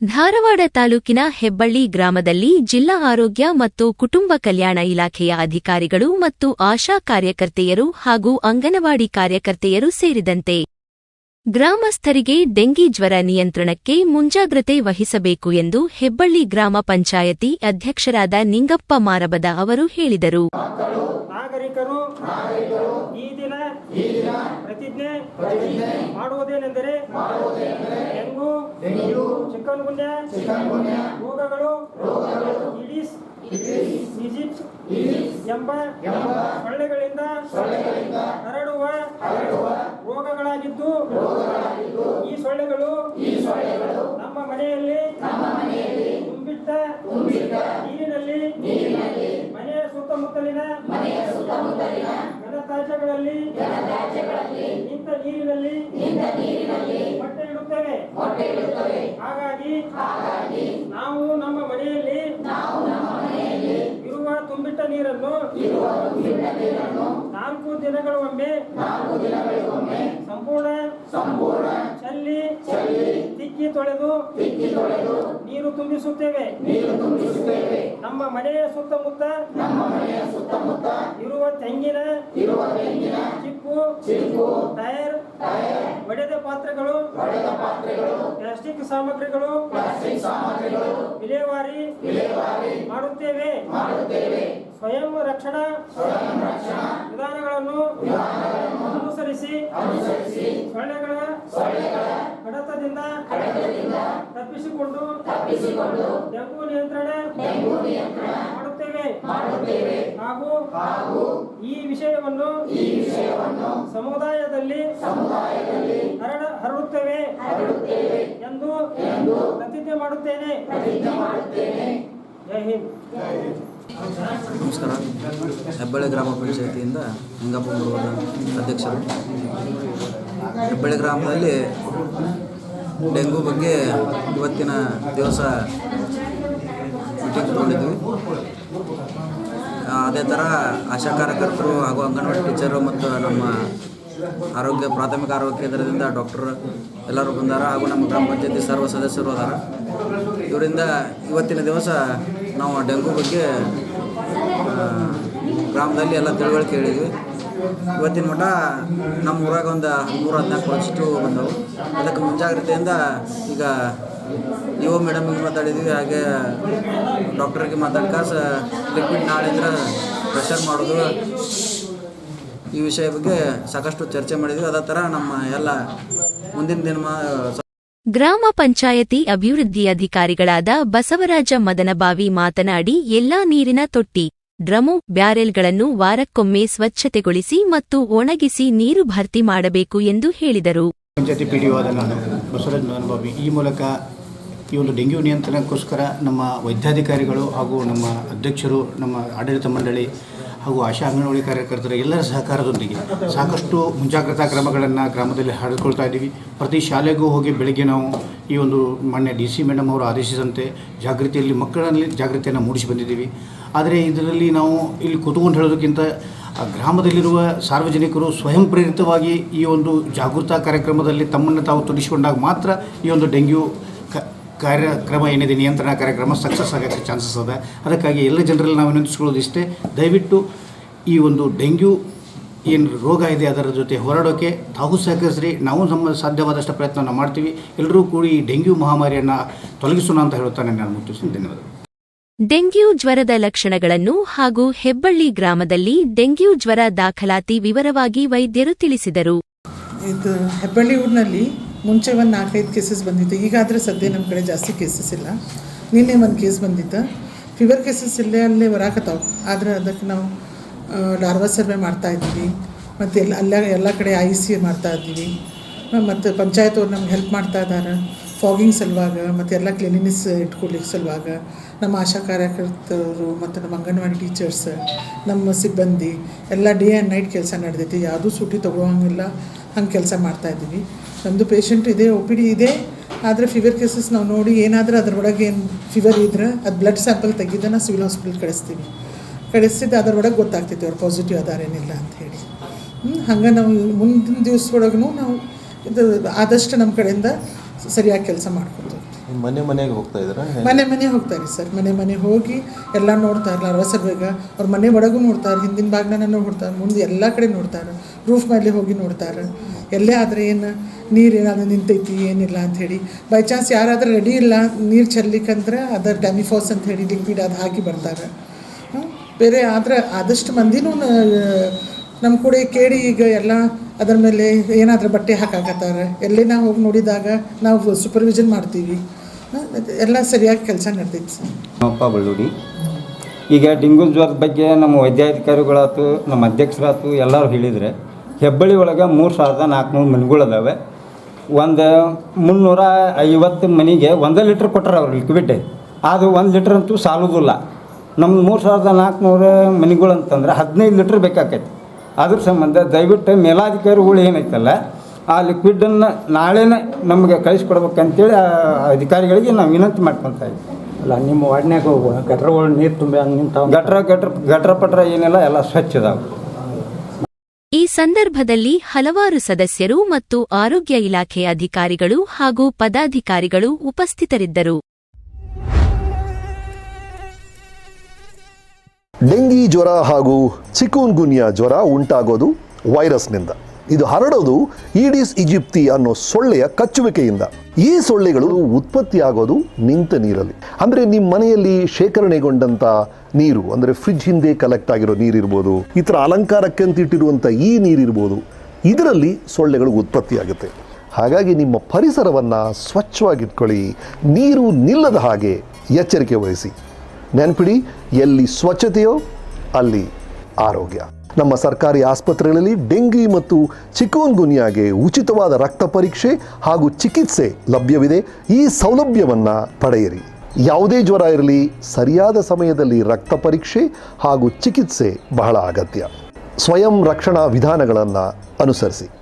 ಧಾರವಾಡ ತಾಲೂಕಿನ ಹೆಬ್ಬಳ್ಳಿ ಗ್ರಾಮದಲ್ಲಿ ಜಿಲ್ಲಾ ಆರೋಗ್ಯ ಮತ್ತು ಕುಟುಂಬ ಕಲ್ಯಾಣ ಇಲಾಖೆಯ ಅಧಿಕಾರಿಗಳು ಮತ್ತು ಆಶಾ ಕಾರ್ಯಕರ್ತೆಯರು ಹಾಗೂ ಅಂಗನವಾಡಿ ಕಾರ್ಯಕರ್ತೆಯರು ಸೇರಿದಂತೆ ಗ್ರಾಮಸ್ಥರಿಗೆ ಡೆಂಗಿ ಜ್ವರ ನಿಯಂತ್ರಣಕ್ಕೆ ಮುಂಜಾಗ್ರತೆ ವಹಿಸಬೇಕು ಎಂದು ಹೆಬ್ಬಳ್ಳಿ ಗ್ರಾಮ ಪಂಚಾಯತಿ ಅಧ್ಯಕ್ಷರಾದ ನಿಂಗಪ್ಪ ಮಾರಬದ ಅವರು ಹೇಳಿದರು. ಪ್ರತಿಜ್ಞೆ ಮಾಡುವುದೇನೆಂದರೆ ಡೆಂಗು ಚಿಕನ್ ಗುನ್ಯ ರೋಗಗಳು ಇಡೀಸ್ ಈಜಿಪ್ಟ್ ಎಂಬ ಸೊಳ್ಳೆಗಳಿಂದ ಹರಡುವ ರೋಗಗಳಾಗಿದ್ದು ಈ ಸೊಳ್ಳೆಗಳು ನಮ್ಮ ಮನೆಯಲ್ಲಿ ತುಂಬಿಟ್ಟ ನೀರಿನಲ್ಲಿ ಮನೆಯ ಸುತ್ತಮುತ್ತಲಿನ ಘನತ್ಯಾಜ್ಯಗಳಲ್ಲಿ ನಿಂತ ನೀರಿನಲ್ಲಿ ಮೊಟ್ಟೆ ಇಡುತ್ತವೆ. ಹಾಗಾಗಿ ನಾವು ನಮ್ಮ ಮನೆಯಲ್ಲಿ ಇರುವ ತುಂಬಿಟ್ಟ ನೀರನ್ನು ನಾಲ್ಕು ದಿನಗಳೊಮ್ಮೆ ಸಂಪೂರ್ಣ ಚಲ್ಲಿ ತಿಕ್ಕಿ ತೊಳೆದು ನೀರು ತುಂಬಿಸುತ್ತೇವೆ. ನಮ್ಮ ಮನೆಯ ಸುತ್ತಮುತ್ತ ಇರುವ ತೆಂಗಿನ ಚಿಪ್ಪು ಟೈರ್ ಒಡೆದ ಪಾತ್ರೆಗಳು ಪ್ಲಾಸ್ಟಿಕ್ ಸಾಮಗ್ರಿಗಳು ವಿಲೇವಾರಿ ಮಾಡುತ್ತೇವೆ. ಸ್ವಯಂ ರಕ್ಷಣಾ ವಿಧಾನಗಳನ್ನು ಅನುಸರಿಸಿ ಸೊಳ್ಳೆಗಳ ಕಡತದಿಂದ ತಪ್ಪಿಸಿಕೊಂಡು ಡೆಂಗು ನಿಯಂತ್ರಣ ಮಾಡುತ್ತೇವೆ. ಹಾಗೂ ಈ ವಿಷಯವನ್ನು ಸಮುದಾಯದಲ್ಲಿ ಹರಡ ಹರಡುತ್ತೇವೆ ಎಂದು ಪ್ರತಿಜ್ಞೆ ಮಾಡುತ್ತೇನೆ. ಜೈ ಹಿಂದ್. ನಮಸ್ಕಾರ. ಹೆಬ್ಬಳ್ಳಿ ಗ್ರಾಮ ಪಂಚಾಯತಿಯಿಂದ ಮುರುಗದ ಅಧ್ಯಕ್ಷರು. ಹೆಬ್ಬಳ್ಳಿ ಗ್ರಾಮದಲ್ಲಿ ಡೆಂಗು ಬಗ್ಗೆ ಇವತ್ತಿನ ದಿವಸ ಮೀಟಿಂಗ್ ಅದೇ ಥರ ಆಶಾ ಕಾರ್ಯಕರ್ತರು ಹಾಗೂ ಅಂಗನವಾಡಿ ಟೀಚರು ಮತ್ತು ನಮ್ಮ ಆರೋಗ್ಯ, ಪ್ರಾಥಮಿಕ ಆರೋಗ್ಯ ಕೇಂದ್ರದಿಂದ ಡಾಕ್ಟರ್ ಎಲ್ಲರೂ ಬಂದಾರ ಹಾಗೂ ನಮ್ಮ ಗ್ರಾಮ ಪಂಚಾಯತಿ ಸರ್ವ ಸದಸ್ಯರು ಅದಾರ. ಇವರಿಂದ ಇವತ್ತಿನ ದಿವಸ ನಾವು ಡೆಂಗು ಬಗ್ಗೆ ಗ್ರಾಮದಲ್ಲಿ ಎಲ್ಲ ತಿಳುವಳಿಕೆ ಹೇಳಿದ್ವಿ. ಇವತ್ತಿನ ಮಟ್ಟ ನಮ್ಮ ಊರಾಗ ಒಂದು ಹದಿಮೂರು ಹದಿನಾಲ್ಕು ವರ್ಷಷ್ಟು ಬಂದವು. ಅದಕ್ಕೆ ಮುಂಜಾಗ್ರತೆಯಿಂದ ಈಗ ಇಒ ಮೇಡಮ್ಗೆ ಮಾತಾಡಿದ್ವಿ, ಹಾಗೆ ಡಾಕ್ಟರ್ಗೆ ಮಾತಾಡ್ಕಾಸ ಲಿಕ್ವಿಡ್ ನಾಳೆಂದ್ರೆ ಪ್ರೆಷರ್ ಮಾಡೋದು. ಈ ವಿಷಯ ಬಗ್ಗೆ ಸಾಕಷ್ಟು ಚರ್ಚೆ ಮಾಡಿದ್ವಿ. ಅದೇ ಥರ ನಮ್ಮ ಎಲ್ಲ ಮುಂದಿನ ದಿನ ಗ್ರಾಮ ಪಂಚಾಯತಿ ಅಭಿವೃದ್ಧಿ ಅಧಿಕಾರಿಗಳಾದ ಬಸವರಾಜ ಮದನಬಾವಿ ಮಾತನಾಡಿ, ಎಲ್ಲಾ ನೀರಿನ ತೊಟ್ಟಿ ಡ್ರಮು ಬ್ಯಾರೆಲ್ಗಳನ್ನು ವಾರಕ್ಕೊಮ್ಮೆ ಸ್ವಚ್ಛತೆಗೊಳಿಸಿ ಮತ್ತು ಒಣಗಿಸಿ ನೀರು ಭರ್ತಿ ಮಾಡಬೇಕು ಎಂದು ಹೇಳಿದರು. ಪಂಚಾಯತಿ ಪಿ ಡಿ ಆದ ನಾನು ಬಸವರಾಜ್ ಈ ಮೂಲಕ ಈ ಒಂದು ಡೆಂಗ್ಯೂ ನಿಯಂತ್ರಣಕ್ಕೋಸ್ಕರ ನಮ್ಮ ವೈದ್ಯಾಧಿಕಾರಿಗಳು ಹಾಗೂ ನಮ್ಮ ಅಧ್ಯಕ್ಷರು, ನಮ್ಮ ಆಡಳಿತ ಮಂಡಳಿ ಹಾಗೂ ಆಶಾ ಅಂಗನವಾಡಿ ಕಾರ್ಯಕರ್ತರ ಎಲ್ಲರ ಸಹಕಾರದೊಂದಿಗೆ ಸಾಕಷ್ಟು ಮುಂಜಾಗ್ರತಾ ಕ್ರಮಗಳನ್ನು ಗ್ರಾಮದಲ್ಲಿ ಹರಡ್ಕೊಳ್ತಾ ಇದ್ದೀವಿ. ಪ್ರತಿ ಶಾಲೆಗೂ ಹೋಗಿ ಬೆಳಿಗ್ಗೆ ನಾವು ಈ ಒಂದು ಮಾನ್ಯ ಡಿ ಸಿ ಮೇಡಮ್ ಅವರು ಆದೇಶಿಸಿದಂತೆ ಜಾಗೃತಿಯಲ್ಲಿ ಮಕ್ಕಳಲ್ಲಿ ಜಾಗೃತಿಯನ್ನು ಮೂಡಿಸಿ ಬಂದಿದ್ದೀವಿ. ಆದರೆ ಇದರಲ್ಲಿ ನಾವು ಇಲ್ಲಿ ಕೂತ್ಕೊಂಡು ಹೇಳೋದಕ್ಕಿಂತ ಗ್ರಾಮದಲ್ಲಿರುವ ಸಾರ್ವಜನಿಕರು ಸ್ವಯಂ ಪ್ರೇರಿತವಾಗಿ ಈ ಒಂದು ಜಾಗೃತಾ ಕಾರ್ಯಕ್ರಮದಲ್ಲಿ ತಮ್ಮನ್ನು ತಾವು ತೊಡಗಿಸಿಕೊಂಡಾಗ ಮಾತ್ರ ಈ ಒಂದು ಡೆಂಗ್ಯೂ ಕಾರ್ಯಕ್ರಮ ಏನಿದೆ, ನಿಯಂತ್ರಣ ಕಾರ್ಯಕ್ರಮ ಸಕ್ಸಸ್ ಆಗೋಕ್ಕೆ ಚಾನ್ಸಸ್ ಅದ. ಅದಕ್ಕಾಗಿ ಎಲ್ಲ ಜನರಲ್ಲಿ ನಾವು ವಿನಂತಿಸ್ಕೊಳ್ಳೋದು ಇಷ್ಟೇ. ದಯವಿಟ್ಟು ಈ ಒಂದು ಡೆಂಗ್ಯೂ ಏನು ರೋಗ ಇದೆ ಅದರ ಜೊತೆ ಹೋರಾಡೋಕ್ಕೆ ತಾವು ಸಹಕರಿಸ್ರಿ. ನಾವು ನಮ್ಮ ಸಾಧ್ಯವಾದಷ್ಟು ಪ್ರಯತ್ನವನ್ನು ಮಾಡ್ತೀವಿ. ಎಲ್ಲರೂ ಕೂಡಿ ಈ ಡೆಂಗ್ಯೂ ಮಹಾಮಾರಿಯನ್ನು ತೊಲಗಿಸೋಣ ಅಂತ ಹೇಳುತ್ತಾನೆ ನಾನು ಮುಟ್ಟಿಸ್ತೀನಿ ಧನ್ಯವಾದಗಳು. ಡೆಂಗ್ಯೂ ಜ್ವರದ ಲಕ್ಷಣಗಳನ್ನು ಹಾಗೂ ಹೆಬ್ಬಳ್ಳಿ ಗ್ರಾಮದಲ್ಲಿ ಡೆಂಗ್ಯೂ ಜ್ವರ ದಾಖಲಾತಿ ವಿವರವಾಗಿ ವೈದ್ಯರು ತಿಳಿಸಿದರು. ಇದು ಹೆಬ್ಬಳ್ಳಿ ಊರಿನಲ್ಲಿ ಮುಂಚೆ ಒಂದು ನಾಲ್ಕೈದು ಕೇಸಸ್ ಬಂದಿತ್ತು. ಈಗಾದರೆ ಸದ್ಯ ನಮ್ಮ ಕಡೆ ಜಾಸ್ತಿ ಕೇಸಸ್ ಇಲ್ಲ. ನಿನ್ನೆ ಒಂದು ಕೇಸ್ ಬಂದಿತ್ತು. ಫೀವರ್ ಕೇಸಸ್ ಇಲ್ಲೇ ಅಲ್ಲೇ ಹೊರಾಕತ್ತಾವೆ. ಆದರೆ ಅದಕ್ಕೆ ನಾವು ಲಾರ್ವಾ ಸರ್ವೆ ಮಾಡ್ತಾ ಇದ್ದೀವಿ. ಮತ್ತು ಎಲ್ಲ, ಅಲ್ಲ ಎಲ್ಲ ಕಡೆ ಐ ಸಿ ಮಾಡ್ತಾ ಇದ್ದೀವಿ. ಮತ್ತು ಪಂಚಾಯತ್ ಅವ್ರು ನಮ್ಗೆ ಹೆಲ್ಪ್ ಮಾಡ್ತಾ ಇದ್ದಾರೆ ಫಾಗಿಂಗ್ ಸಲುವಾಗ ಮತ್ತು ಎಲ್ಲ ಕ್ಲೀನಿನೆಸ್ ಇಟ್ಕೊಳ್ಳಿಕ್ಕೆ ಸಲುವಾಗ ನಮ್ಮ ಆಶಾ ಕಾರ್ಯಕರ್ತರು ಮತ್ತು ನಮ್ಮ ಅಂಗನವಾಡಿ ಟೀಚರ್ಸ್ ನಮ್ಮ ಸಿಬ್ಬಂದಿ ಎಲ್ಲ ಡೇ ಆ್ಯಂಡ್ ನೈಟ್ ಕೆಲಸ ನಡೆದೈತಿ. ಯಾವುದೂ ಸೂಟಿ ತೊಗೊಳಂಗಿಲ್ಲ. ಹಂಗೆ ಕೆಲಸ ಮಾಡ್ತಾ ಇದ್ದೀವಿ. ನಮ್ಮದು ಪೇಷಂಟ್ ಇದೆ ಒ ಪಿ ಡಿ ಇದೆ. ಆದರೆ ಫಿವರ್ ಕೇಸಸ್ ನಾವು ನೋಡಿ ಏನಾದರೂ ಅದರೊಳಗೆ ಏನು ಫೀವರ್ ಇದ್ರೆ ಅದು ಬ್ಲಡ್ ಸ್ಯಾಂಪಲ್ ತೆಗೆದನ್ನು ಸಿವಿಲ್ ಹಾಸ್ಪಿಟಲ್ ಕಳಿಸ್ತೀವಿ. ಕಳಿಸಿದ್ದು ಅದರೊಳಗೆ ಗೊತ್ತಾಗ್ತೈತಿ ಅವ್ರು ಪಾಸಿಟಿವ್ ಅದಾರೇನಿಲ್ಲ ಅಂತ ಹೇಳಿ. ಹಂಗೆ ನಾವು ಮುಂದಿನ ದಿವಸದೊಳಗೂ ನಾವು ಇದು ಆದಷ್ಟು ನಮ್ಮ ಕಡೆಯಿಂದ ಸರಿಯಾಗಿ ಕೆಲಸ ಮಾಡ್ಕೊತೀವಿ ಮನೆ ಮನೆಗೆ ಹೋಗ್ತಾ ಇದ್ದಾರೆ? ಮನೆ ಮನೆ ಹೋಗ್ತಾರೆ ಸರ್. ಮನೆ ಮನೆ ಹೋಗಿ ಎಲ್ಲ ನೋಡ್ತಾರೆ ಅರವಸರ್ಬೇಗ ಅವ್ರ ಮನೆ ಒಳಗೂ ನೋಡ್ತಾರೆ ಹಿಂದಿನ ಬಾಗ್ಲನ ನೋಡ್ತಾರೆ ಮುಂದೆ ಎಲ್ಲ ಕಡೆ ನೋಡ್ತಾರೆ ರೂಫ್ ಮೇಲೆ ಹೋಗಿ ನೋಡ್ತಾರೆ ಎಲ್ಲೇ ಆದರೆ ಏನು ನೀರು ಏನಾದರೂ ನಿಂತೈತಿ ಏನಿಲ್ಲ ಅಂಥೇಳಿ ಬೈ ಚಾನ್ಸ್ ಯಾರಾದರೂ ರೆಡಿ ಇಲ್ಲ ನೀರು ಚೆಲ್ಲಿಕ್ಕಂದ್ರೆ ಅದರ ಡ್ಯಾಮಿಫಾಸ್ ಅಂತ ಹೇಳಿ ಲಿಕ್ವಿಡ್ ಅದು ಹಾಕಿ ಬರ್ತಾರೆ? ಬೇರೆ ಆದರೆ ಆದಷ್ಟು ಮಂದಿನೂ ನಮ್ಮ ಕೂಡ ಕೇಳಿ ಈಗ ಎಲ್ಲ ಅದರ ಮೇಲೆ ಏನಾದರೂ ಬಟ್ಟೆ ಹಾಕಾಕತ್ತಾರೆ. ಎಲ್ಲಿ ನಾವು ಹೋಗಿ ನೋಡಿದಾಗ ನಾವು ಸೂಪರ್ವಿಷನ್ ಮಾಡ್ತೀವಿ. ಎಲ್ಲ ಸರಿಯಾಗಿ ಕೆಲಸ ನಡ್ತೈತಿ ನಮ್ಮಪ್ಪ ಬಳ್ಳೂಡಿ. ಈಗ ಡೆಂಗು ಜ್ವರದ ಬಗ್ಗೆ ನಮ್ಮ ವೈದ್ಯಾಧಿಕಾರಿಗಳಾಯ್ತು ನಮ್ಮ ಅಧ್ಯಕ್ಷರಾಯ್ತು ಎಲ್ಲರೂ ಹೇಳಿದರೆ, ಹೆಬ್ಬಳ್ಳಿ ಒಳಗೆ ಮೂರು ಸಾವಿರದ ನಾಲ್ಕುನೂರು ಮನೆಗಳದಾವೆ ಒಂದು ಮುನ್ನೂರ ಐವತ್ತು ಮನೆಗೆ ಒಂದು ಲೀಟ್ರ್ ಕೊಟ್ಟರೆ ಅವ್ರು ಲಿಕ್ವಿಡ್ ಅದು ಒಂದು ಲೀಟ್ರ್ ಅಂತೂ ಸಾಲೋದಿಲ್ಲ. ನಮ್ಮ ಮೂರು ಸಾವಿರದ ನಾಲ್ಕುನೂರು ಮನೆಗಳು ಅಂತಂದ್ರೆ ಹದಿನೈದು ಲೀಟ್ರ್ ಬೇಕಾಕೈತಿ. ಅದ್ರ ಸಂಬಂಧ ದಯವಿಟ್ಟು ಮೇಲಾಧಿಕಾರಿಗಳು ಏನೈತಲ್ಲ ಆ ಲಿಕ್ವಿಡನ್ನು ನಾಳೆನೇ ನಮಗೆ ಕಳಿಸ್ಕೊಡ್ಬೇಕಂತೇಳಿ ಆ ಅಧಿಕಾರಿಗಳಿಗೆ ನಾವು ವಿನಂತಿ ಮಾಡ್ಕೊತಾ ಇದ್ದೀವಿ ಅಲ್ಲ ನಿಮ್ಮ ವಾರ್ಡ್ನ್ಯಾಗ ಗಟ್ರಗಳು ನೀರು ತುಂಬಿ ಹಂಗೆ ನಿಂತಾವ ಗಟ್ರ ಗಟ್ರ ಗಟ್ರ ಪಟ್ರ ಏನೆಲ್ಲ ಎಲ್ಲ ಸ್ವಚ್ಛ ಇದಾವೆ ಈ ಸಂದರ್ಭದಲ್ಲಿ ಹಲವಾರು ಸದಸ್ಯರು ಮತ್ತು ಆರೋಗ್ಯ ಇಲಾಖೆ ಅಧಿಕಾರಿಗಳು ಹಾಗೂ ಪದಾಧಿಕಾರಿಗಳು ಉಪಸ್ಥಿತರಿದ್ದರು. ಡೆಂಗಿ ಜ್ವರ ಹಾಗೂ ಚಿಕೂನ್ ಗುನ್ಯಾ ಜ್ವರ ಉಂಟಾಗೋದು ವೈರಸ್ನಿಂದ. ಇದು ಹರಡೋದು ಈಡಿಸ್ ಈಜಿಪ್ತಿ ಅನ್ನೋ ಸೊಳ್ಳೆಯ ಕಚ್ಚುವಿಕೆಯಿಂದ. ಈ ಸೊಳ್ಳೆಗಳು ಉತ್ಪತ್ತಿಯಾಗೋದು ನಿಂತ ನೀರಲ್ಲಿ. ಅಂದರೆ ನಿಮ್ಮ ಮನೆಯಲ್ಲಿ ಶೇಖರಣೆಗೊಂಡಂಥ ನೀರು, ಅಂದರೆ ಫ್ರಿಜ್ ಹಿಂದೆ ಕಲೆಕ್ಟ್ ಆಗಿರೋ ನೀರಿರ್ಬೋದು, ಈ ಥರ ಅಲಂಕಾರಕ್ಕೆ ಅಂತ ಇಟ್ಟಿರುವಂಥ ಈ ನೀರಿರ್ಬೋದು, ಇದರಲ್ಲಿ ಸೊಳ್ಳೆಗಳು ಉತ್ಪತ್ತಿಯಾಗುತ್ತೆ. ಹಾಗಾಗಿ ನಿಮ್ಮ ಪರಿಸರವನ್ನು ಸ್ವಚ್ಛವಾಗಿಟ್ಕೊಳ್ಳಿ, ನೀರು ನಿಲ್ಲದ ಹಾಗೆ ಎಚ್ಚರಿಕೆ ವಹಿಸಿ. ನೆನಪಿಡಿ, ಎಲ್ಲಿ ಸ್ವಚ್ಛತೆಯೋ ಅಲ್ಲಿ ಆರೋಗ್ಯ. ನಮ್ಮ ಸರ್ಕಾರಿ ಆಸ್ಪತ್ರೆಗಳಲ್ಲಿ ಡೆಂಗಿ ಮತ್ತು ಚಿಕೋನ್ ಗುನ್ಯಾಗೆ ಉಚಿತವಾದ ರಕ್ತ ಪರೀಕ್ಷೆ ಹಾಗೂ ಚಿಕಿತ್ಸೆ ಲಭ್ಯವಿದೆ. ಈ ಸೌಲಭ್ಯವನ್ನು ಪಡೆಯಿರಿ. ಯಾವುದೇ ಜ್ವರ ಇರಲಿ, ಸರಿಯಾದ ಸಮಯದಲ್ಲಿ ರಕ್ತ ಪರೀಕ್ಷೆ ಹಾಗೂ ಚಿಕಿತ್ಸೆ ಬಹಳ ಅಗತ್ಯ. ಸ್ವಯಂ ರಕ್ಷಣಾ ವಿಧಾನಗಳನ್ನು ಅನುಸರಿಸಿ.